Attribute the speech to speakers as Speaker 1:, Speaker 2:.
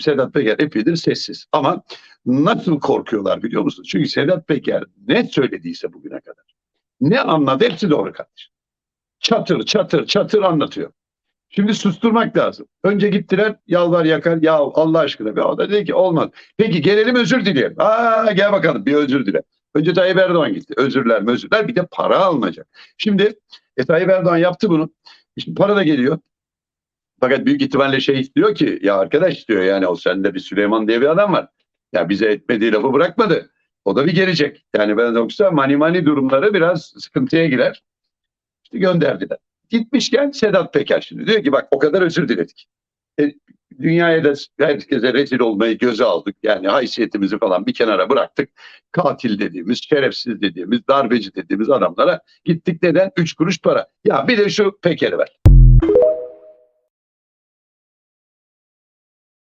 Speaker 1: Sedat Peker epeydir sessiz ama nasıl korkuyorlar biliyor musunuz? Çünkü Sedat Peker ne söylediyse bugüne kadar ne anladı hepsi doğru kardeşim. Çatır çatır çatır anlatıyor. Şimdi susturmak lazım. Önce gittiler yalvar yakar ya Allah aşkına. be. O da dedi ki olmaz. Peki gelelim özür dileyelim. Aa gel bakalım bir özür dile. Önce Tayyip Erdoğan gitti. Özürler özürler bir de para alınacak. Şimdi e, Tayyip Erdoğan yaptı bunu. Şimdi para da geliyor. Fakat büyük ihtimalle şey diyor ki ya arkadaş diyor yani o sende bir Süleyman diye bir adam var. Ya bize etmediği lafı bırakmadı. O da bir gelecek. Yani ben yoksa mani mani durumları biraz sıkıntıya girer. İşte gönderdiler. Gitmişken Sedat Peker şimdi diyor ki bak o kadar özür diledik. E, dünyaya da herkese rezil olmayı göze aldık. Yani haysiyetimizi falan bir kenara bıraktık. Katil dediğimiz, şerefsiz dediğimiz, darbeci dediğimiz adamlara gittik neden? Üç kuruş para. Ya bir de şu Peker'i ver.